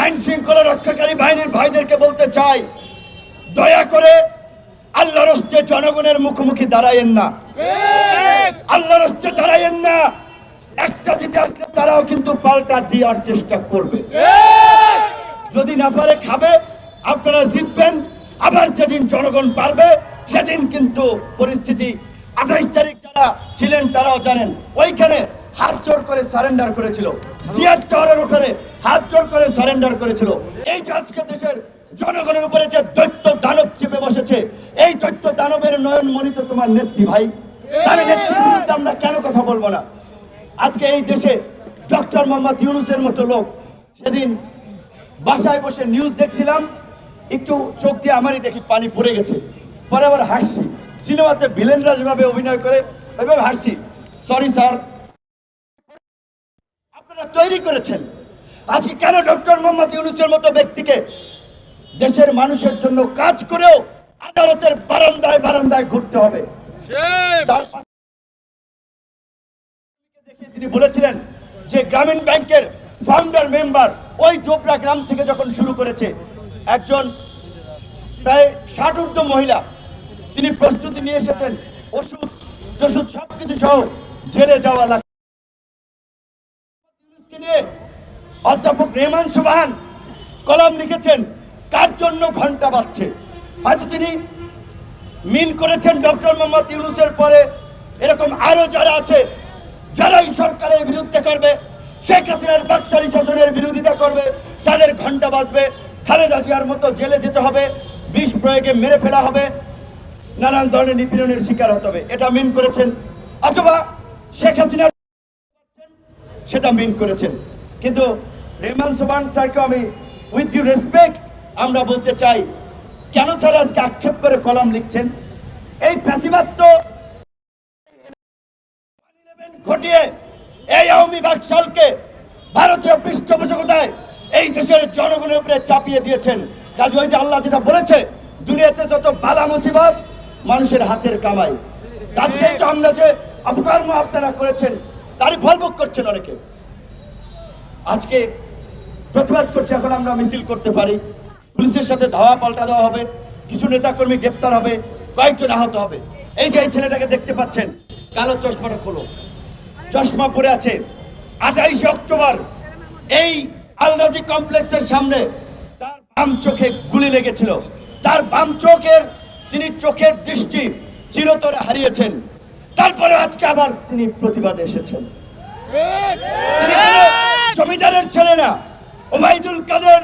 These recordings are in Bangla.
আইন শৃঙ্খলা রক্ষাকারী বাহিনীর ভাইদেরকে বলতে চাই, দয়া করে আল্লাহর জনগণের মুখোমুখি দাঁড়ায়েন না। আল্লাহর হস্তে দাঁড়ায়েন না। একটা দিতে আসলে তারাও কিন্তু পাল্টা দেওয়ার চেষ্টা করবে। যদি না পারে খাবে, আপনারা জিতবেন। আবার যেদিন জনগণ পারবে, সেদিন কিন্তু পরিস্থিতি আঠাইশ তারিখ যারা ছিলেন তারাও জানেন। ওইখানে হাত জোর করে সারেন্ডার করেছিল। জিয়ার টাওয়ারের ওখানে হাত জোর করে সারেন্ডার করেছিল। এই যে আজকে দেশের জনগণের উপরে যে দৈত্য দানব চেপে বসেছে এই দৈত্য দানবের নয়ন মনিত তোমার নেত্রী ভাই। তার নেত্রীর বিরুদ্ধে আমরা কেন কথা বলব না? আজকে এই দেশে ডক্টর মোহাম্মদ ইউনুসের মতো লোক। সেদিন বাসায় বসে নিউজ দেখছিলাম একটু চোখ দিয়ে আমারই দেখি পানি পড়ে গেছে। পরে আবার হাসছি। সিনেমাতে ভিলেনরা যেভাবে অভিনয় করে ওইভাবে হাসছি। সরি স্যার আপনারা তৈরি করেছেন। আজকে কেন ডক্টর মোহাম্মদ ইউনুসের মতো ব্যক্তিকে দেশের মানুষের জন্য কাজ করেও আদালতের বারান্দায় বারান্দায় ঘুরতে হবে? তার দেখে তিনি বলেছিলেন যে গ্রামীণ ব্যাংকের ফাউন্ডার মেম্বার ওই জোবরা গ্রাম থেকে যখন শুরু করেছে একজন প্রায় ষাট ঊর্ধ্ব মহিলা তিনি প্রস্তুতি নিয়ে এসেছেন ওষুধ টষুধ সব কিছু সহ জেলে যাওয়া লাগে নিয়ে অধ্যাপক রেমান সুবাহান কলাম লিখেছেন, কার জন্য ঘণ্টা বাজছে? হয়তো তিনি মিন করেছেন ডক্টর মোহাম্মদ ইউনুসের পরে। এরকম আরও যারা আছে যারা এই সরকারের বিরুদ্ধে করবে, শেখ হাসিনার বাকশালী শাসনের বিরোধিতা করবে, তাদের ঘণ্টা বাজবে। খালেদা জিয়ার মতো জেলে যেতে হবে, বিষ প্রয়োগে মেরে ফেলা হবে, নানান ধরনের নিপীড়নের শিকার হতে হবে। এটা মিন করেছেন। অথবা শেখ হাসিনার সেটা মিন করেছেন। কিন্তু রেমান সোবান স্যারকে আমি উইথ ইউ রেসপেক্ট আমরা বলতে চাই, কেন স্যার আজকে আক্ষেপ করে কলাম লিখছেন? এই প্যাসিবাদ তো ঘটিয়ে এই আওয়ামী বাকশালকে ভারতীয় পৃষ্ঠপোষকতায় এই দেশের জনগণের উপরে চাপিয়ে দিয়েছেন। কাজে, ওই যে আল্লাহ যেটা বলেছে, দুনিয়াতে যত বালা মুসিবত, মানুষের হাতের কামাই। আজকে এই যে আমরা অপকর্ম আপনারা করেছেন তারই ফল ভোগ করছেন অনেকে। আজকে প্রতিবাদ করছে, এখন আমরা মিছিল করতে পারি। পুলিশের সাথে ধাওয়া পাল্টা দেওয়া হবে, কিছু নেতাকর্মী গ্রেপ্তার হবে, কয়েকজন আহত হবে। এই যে এই ছেলেটাকে দেখতে পাচ্ছেন, কালো চশমাটা খোলো। চশমা পরে আছে। আঠাইশে অক্টোবর, এই আলরাজি কমপ্লেক্সের সামনে তার বাম চোখে গুলি লেগেছিল। তার বাম চোখের তিনি চোখের দৃষ্টি চিরতরে হারিয়েছেন। তারপরে আজকে আবার তিনি প্রতিবাদে এসেছেন। জমিদারের ছেলে না। ওবায়দুল কাদের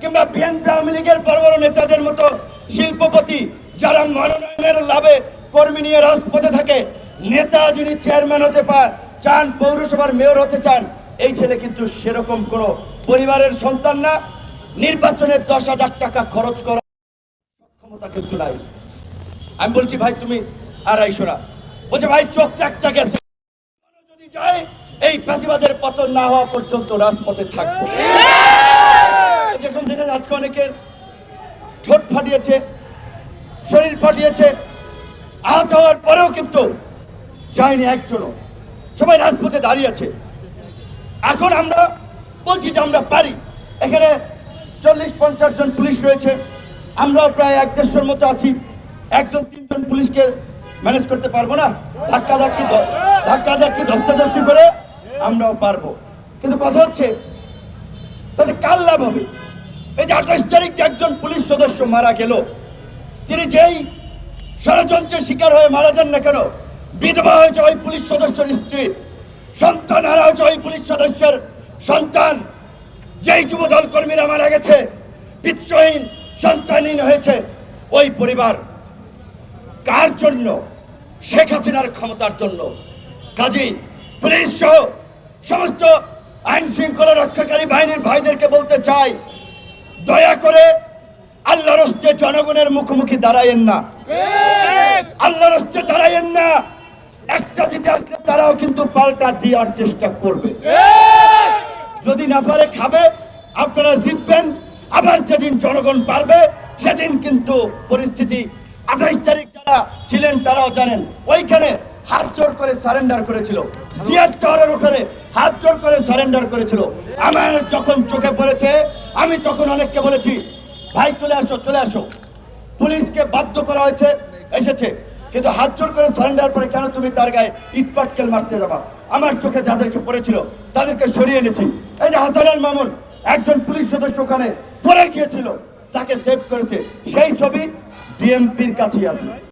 কিংবা বিএনপি আওয়ামী লীগের বড় বড় নেতাদের মতো শিল্পপতি যারা মনোনয়নের লাভে কর্মী নিয়ে রাজপথে থাকে, নেতা যিনি চেয়ারম্যান হতে পান চান, পৌরসভার মেয়র হতে চান, এই ছেলে কিন্তু সেরকম কোনো পরিবারের সন্তান না। নির্বাচনে দশ হাজার টাকা খরচ করা ক্ষমতা কিন্তু নাই। আমি বলছি, ভাই, তুমি আড়াইশো না। বলছে ভাই চোখ একটা গেছে। যদি যায় এই প্যাসিবাদের পতন না হওয়া পর্যন্ত রাজপথে থাকব। যখন দেখেন আজকে অনেকের ঠোঁট ফাটিয়েছে শরীর ফাটিয়েছে আহত হওয়ার পরেও কিন্তু যায়নি একজনও। সবাই রাজপথে দাঁড়িয়ে আছে। এখন আমরা বলছি যে আমরা পারি। এখানে চল্লিশ পঞ্চাশ জন পুলিশ রয়েছে। আমরাও প্রায় এক দেড়শোর মতো আছি। একজন তিনজন পুলিশকে ম্যানেজ করতে পারব না, ধাক্কা ধাক্কি ধাক্কা ধাক্কি ধস্তাধস্তি করে আমরাও পারব। কিন্তু কথা হচ্ছে, তাতে কার লাভ হবে? এই যে আঠাশ তারিখ একজন পুলিশ সদস্য মারা গেল, তিনি যেই ষড়যন্ত্রের শিকার হয়ে মারা যান না কেন? বিধবা হয়েছে ওই পুলিশ সদস্যের স্ত্রী, সন্তান হারা হয়েছে ওই পুলিশ সদস্যের সন্তান। যেই যুবদল কর্মীরা মারা গেছে পিত্রহীন সন্তানহীন হয়েছে ওই পরিবার। কার জন্য? শেখ হাসিনার ক্ষমতার জন্য। কাজী, পুলিশ সহ সমস্ত আইন শৃঙ্খলা রক্ষাকারী বাহিনীর ভাইদেরকে বলতে চাই, দয়া করে আল্লাহর হস্তে জনগণের মুখোমুখি দাঁড়ায়েন না। আল্লাহর হস্তে দাঁড়ায়েন না। একটা দিতে আসলে তারাও কিন্তু পাল্টা দেওয়ার চেষ্টা করবে। যদি না পারে খাবে, আপনারা জিতবেন। আবার যেদিন জনগণ পারবে, সেদিন কিন্তু পরিস্থিতি আঠাইশ তারিখ যারা ছিলেন, তারাও জানেন, ওইখানে হাত জোর করে সারেন্ডার করেছিল। জিয়ার টাওয়ারের ওখানে হাত জোর করে সারেন্ডার করেছিল। আমার যখন চোখে পড়েছে, আমি তখন অনেককে বলেছি, ভাই, চলে আসো চলে আসো। পুলিশকে বাধ্য করা হয়েছে, এসেছে। কিন্তু হাত জোর করে সারেন্ডার পরে কেন তুমি তার গায়ে ইট পাটকেল মারতে যাবা? আমার চোখে যাদেরকে পড়েছিল, তাদেরকে সরিয়ে এনেছি। এই যে হাসান মামুন, একজন পুলিশ সদস্য ওখানে পড়ে গিয়েছিল, তাকে সেভ করেছে। সেই ছবি ডিএমপির কাছে আছে।